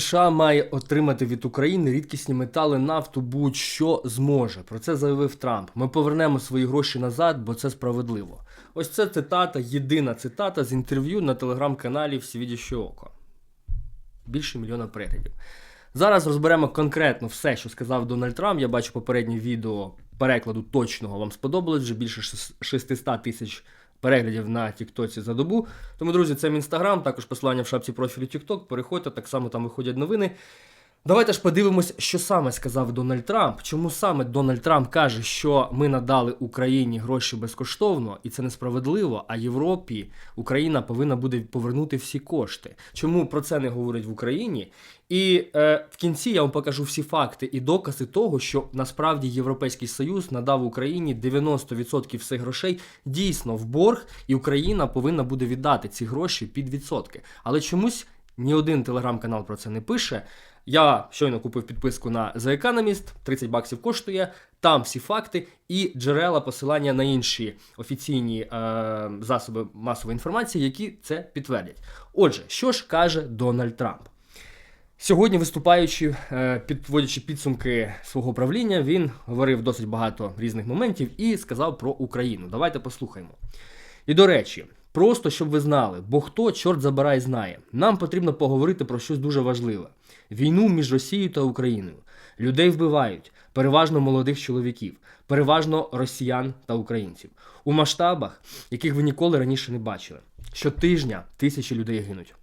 США має отримати від України рідкісні метали, нафту, будь-що зможе. Про це заявив Трамп. Ми повернемо свої гроші назад, бо це справедливо. Ось це цитата, єдина цитата з інтерв'ю на телеграм-каналі Всевідяще Око. Більше мільйона переглядів. Зараз розберемо конкретно все, що сказав Дональд Трамп. Я бачу попереднє відео перекладу точного вам сподобалось вже більше 600 тисяч переглядів на Тіктоці за добу. Тому, друзі, це мій інстаграм, також посилання в шапці профілю Тікток. Переходьте, так само там виходять новини. Давайте ж подивимось, що саме сказав Дональд Трамп. Чому саме Дональд Трамп каже, що ми надали Україні гроші безкоштовно, і це несправедливо. А Європі Україна повинна буде повернути всі кошти. Чому про це не говорять в Україні? І е, в кінці я вам покажу всі факти і докази того, що насправді Європейський Союз надав Україні 90% всіх грошей дійсно в борг, і Україна повинна буде віддати ці гроші під відсотки. Але чомусь ні один телеграм-канал про це не пише. Я щойно купив підписку на The Economist, 30 баксів коштує. Там всі факти і джерела посилання на інші офіційні е, засоби масової інформації, які це підтвердять. Отже, що ж каже Дональд Трамп? Сьогодні, виступаючи, е, підводячи підсумки свого правління, він говорив досить багато різних моментів і сказав про Україну. Давайте послухаємо. І до речі, просто щоб ви знали, бо хто, чорт забирай, знає, нам потрібно поговорити про щось дуже важливе: війну між Росією та Україною. Людей вбивають, переважно молодих чоловіків, переважно росіян та українців, у масштабах, яких ви ніколи раніше не бачили. Щотижня тисячі людей гинуть.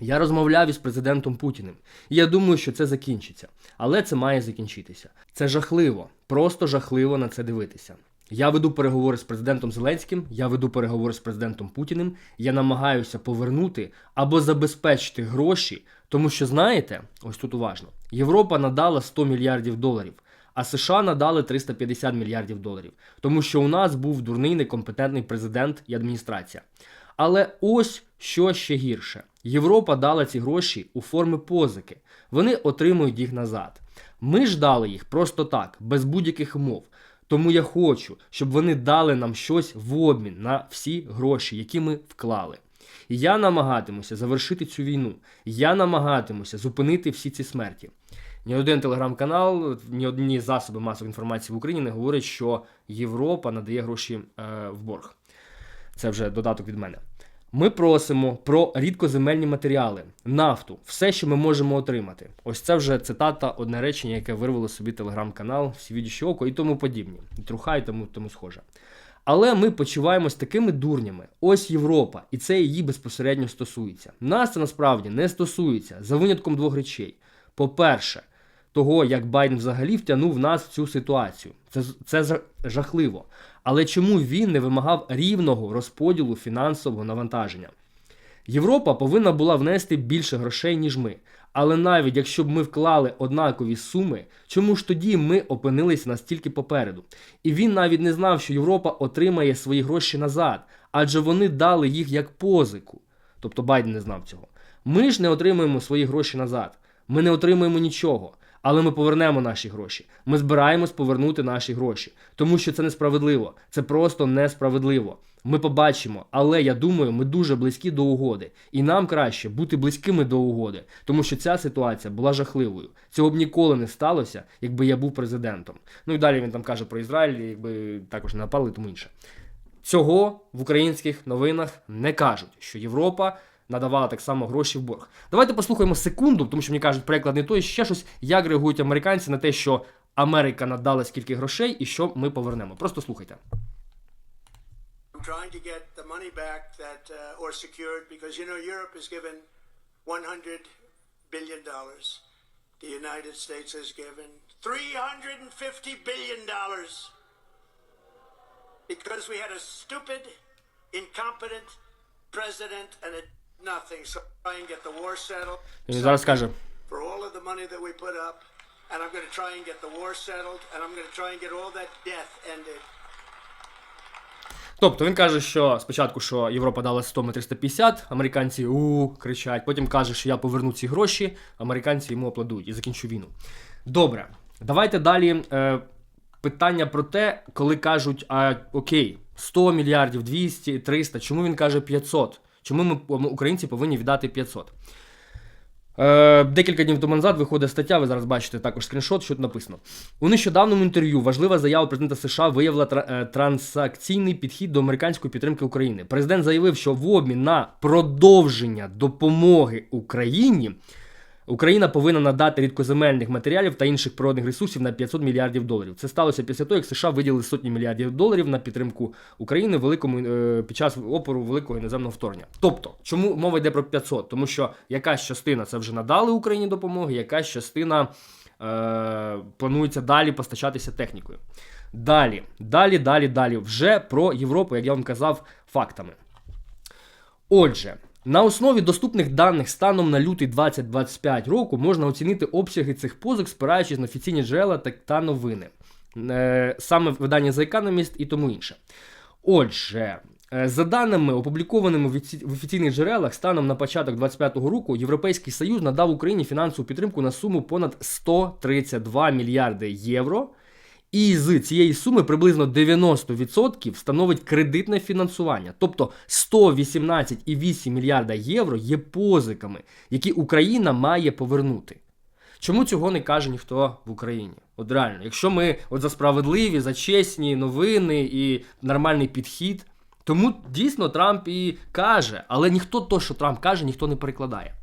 Я розмовляв із президентом Путіним, і я думаю, що це закінчиться. Але це має закінчитися. Це жахливо, просто жахливо на це дивитися. Я веду переговори з президентом Зеленським, я веду переговори з президентом Путіним. Я намагаюся повернути або забезпечити гроші, тому що знаєте, ось тут уважно: Європа надала 100 мільярдів доларів. А США надали 350 мільярдів доларів, тому що у нас був дурний некомпетентний президент і адміністрація. Але ось що ще гірше: Європа дала ці гроші у формі позики. Вони отримують їх назад. Ми ж дали їх просто так, без будь-яких умов. Тому я хочу, щоб вони дали нам щось в обмін на всі гроші, які ми вклали. Я намагатимуся завершити цю війну. Я намагатимуся зупинити всі ці смерті. Ні один телеграм-канал, ні одні засоби масової інформації в Україні не говорять, що Європа надає гроші е, в борг. Це вже додаток від мене. Ми просимо про рідкоземельні матеріали, нафту, все, що ми можемо отримати. Ось це вже цитата, одне речення, яке вирвало собі телеграм-канал, всі відчі око і тому подібні. І Труха і тому, тому схоже. Але ми почуваємось такими дурнями. Ось Європа, і це її безпосередньо стосується. Нас це насправді не стосується за винятком двох речей. По-перше, того, як Байден взагалі втягнув нас в цю ситуацію. Це, це жахливо. Але чому він не вимагав рівного розподілу фінансового навантаження? Європа повинна була внести більше грошей, ніж ми. Але навіть якщо б ми вклали однакові суми, чому ж тоді ми опинилися настільки попереду? І він навіть не знав, що Європа отримає свої гроші назад, адже вони дали їх як позику. Тобто Байден не знав цього. Ми ж не отримуємо свої гроші назад. Ми не отримуємо нічого. Але ми повернемо наші гроші. Ми збираємось повернути наші гроші, тому що це несправедливо. Це просто несправедливо. Ми побачимо, але я думаю, ми дуже близькі до угоди, і нам краще бути близькими до угоди, тому що ця ситуація була жахливою. Цього б ніколи не сталося, якби я був президентом. Ну і далі він там каже про Ізраїль, якби також не напали, тому інше. Цього в українських новинах не кажуть, що Європа надавала так само гроші в борг. Давайте послухаємо секунду, тому що мені кажуть, переклад не той, ще щось, як реагують американці на те, що Америка надала скільки грошей і що ми повернемо. Просто слухайте. Trying to get the money back that, uh, or secured, because you know Europe has given 100 billion dollars. The United States has given 350 billion dollars because we had a stupid, incompetent president and it nothing. So try and get the war settled. Він зараз каже: for all of the money that we put up, and I'm going to try and get the war settled, and I'm going to try and get all that death ended. Тобто він каже, що спочатку, що Європа дала 100 ми 350, американці у кричать. Потім каже, що я поверну ці гроші, американці йому аплодують і закінчу війну. Добре, давайте далі. Е, питання про те, коли кажуть, а окей, 100 мільярдів, 200, 300, чому він каже 500? Чому ми, українці, повинні віддати 500? Е, декілька днів тому назад виходить стаття, ви зараз бачите також скріншот, що тут написано. У нещодавному інтерв'ю важлива заява президента США виявила е, підхід до американської підтримки України. Президент заявив, що в обмін на продовження допомоги Україні Україна повинна надати рідкоземельних матеріалів та інших природних ресурсів на 500 мільярдів доларів. Це сталося після того, як США виділили сотні мільярдів доларів на підтримку України великому е, під час опору великого іноземного вторгнення. Тобто, чому мова йде про 500? Тому що якась частина це вже надали Україні допомоги, якась частина е, планується далі постачатися технікою. Далі, далі, далі, далі. Вже про Європу, як я вам казав, фактами. Отже, на основі доступних даних станом на лютий 2025 року можна оцінити обсяги цих позик, спираючись на офіційні джерела та, новини, е, саме видання The Economist і тому інше. Отже, е, за даними, опублікованими в офіційних джерелах, станом на початок 2025 року Європейський Союз надав Україні фінансову підтримку на суму понад 132 мільярди євро. І з цієї суми приблизно 90% становить кредитне фінансування. Тобто 118,8 мільярда євро є позиками, які Україна має повернути. Чому цього не каже ніхто в Україні? От реально, якщо ми от за справедливі, за чесні новини і нормальний підхід, тому дійсно Трамп і каже, але ніхто то, що Трамп каже, ніхто не перекладає.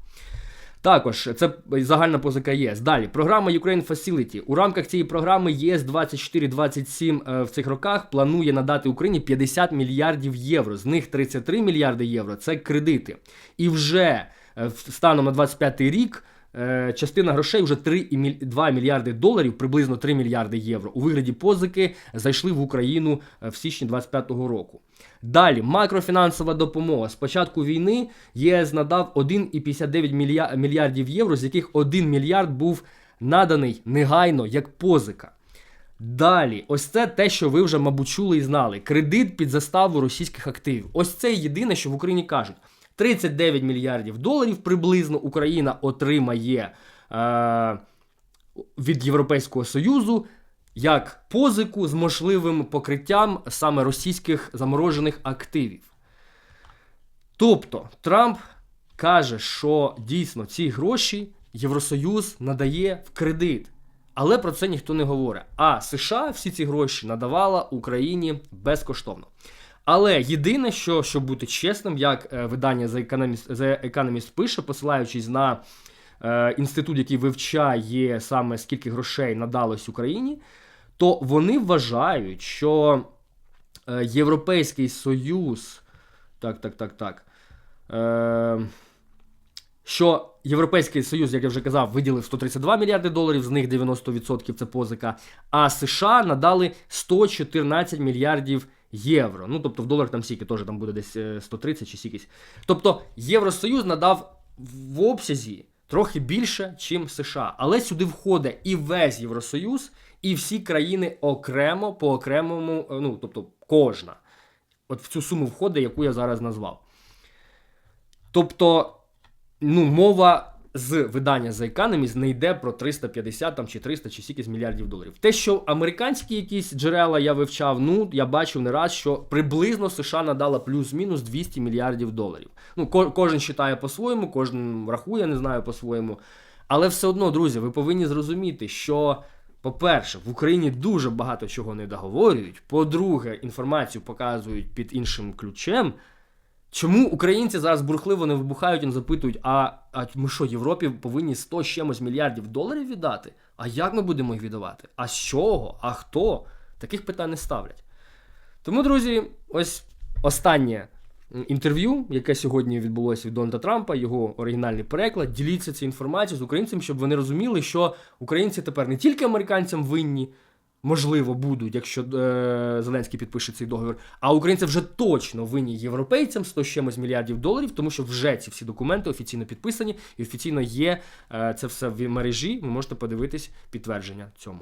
Також це загальна позика ЄС. Далі програма Ukraine Facility. У рамках цієї програми ЄС 24-27 е, в цих роках планує надати Україні 50 мільярдів євро. З них 33 мільярди євро це кредити. І вже е, станом на 25 рік. Е, Частина грошей вже 3,2 мільярди доларів, приблизно 3 мільярди євро у вигляді позики зайшли в Україну е, в січні 25 року. Далі макрофінансова допомога. З початку війни ЄС надав 1,59 мільярдів євро, з яких 1 мільярд був наданий негайно як позика. Далі, ось це те, що ви вже, мабуть, чули і знали. Кредит під заставу російських активів. Ось це єдине, що в Україні кажуть. 39 мільярдів доларів приблизно Україна отримає е, від Європейського Союзу як позику з можливим покриттям саме російських заморожених активів. Тобто Трамп каже, що дійсно ці гроші Євросоюз надає в кредит. Але про це ніхто не говорить. А США всі ці гроші надавала Україні безкоштовно. Але єдине, що щоб бути чесним, як е, видання The Economist, The Economist пише, посилаючись на е, інститут, який вивчає саме скільки грошей надалось Україні, то вони вважають, що е, Європейський Союз. Так, так, так, так. Е, що Європейський Союз, як я вже казав, виділив 132 мільярди доларів, з них 90% це позика, а США надали 114 мільярдів євро. Ну, тобто в доларах там стільки теж там буде десь е, 130 чи стількись. Тобто Євросоюз надав в обсязі трохи більше, чим США. Але сюди входить і весь Євросоюз, і всі країни окремо по окремому, е, ну тобто кожна. От в цю суму входить, яку я зараз назвав. Тобто, ну, мова з видання The Economist не йде про 350 там, чи 300 чи скільки мільярдів доларів. Те, що американські якісь джерела я вивчав, ну я бачив не раз, що приблизно США надала плюс-мінус 200 мільярдів доларів. Ну, ко- кожен вважає по-своєму, кожен рахує, не знаю, по-своєму. Але все одно, друзі, ви повинні зрозуміти, що. По-перше, в Україні дуже багато чого не договорюють. По-друге, інформацію показують під іншим ключем. Чому українці зараз бурхливо не вибухають і не запитують, а, а ми що, Європі повинні 100 з чимось мільярдів доларів віддати? А як ми будемо їх віддавати? А з чого? А хто? Таких питань не ставлять. Тому, друзі, ось останнє інтерв'ю, яке сьогодні відбулося від Дональда Трампа, його оригінальний переклад. Діліться цією інформацією з українцями, щоб вони розуміли, що українці тепер не тільки американцям винні, можливо, будуть, якщо е, Зеленський підпише цей договір, а українці вже точно винні європейцям 100 з чимось мільярдів доларів, тому що вже ці всі документи офіційно підписані і офіційно є е, це все в мережі. Ви можете подивитись підтвердження цьому.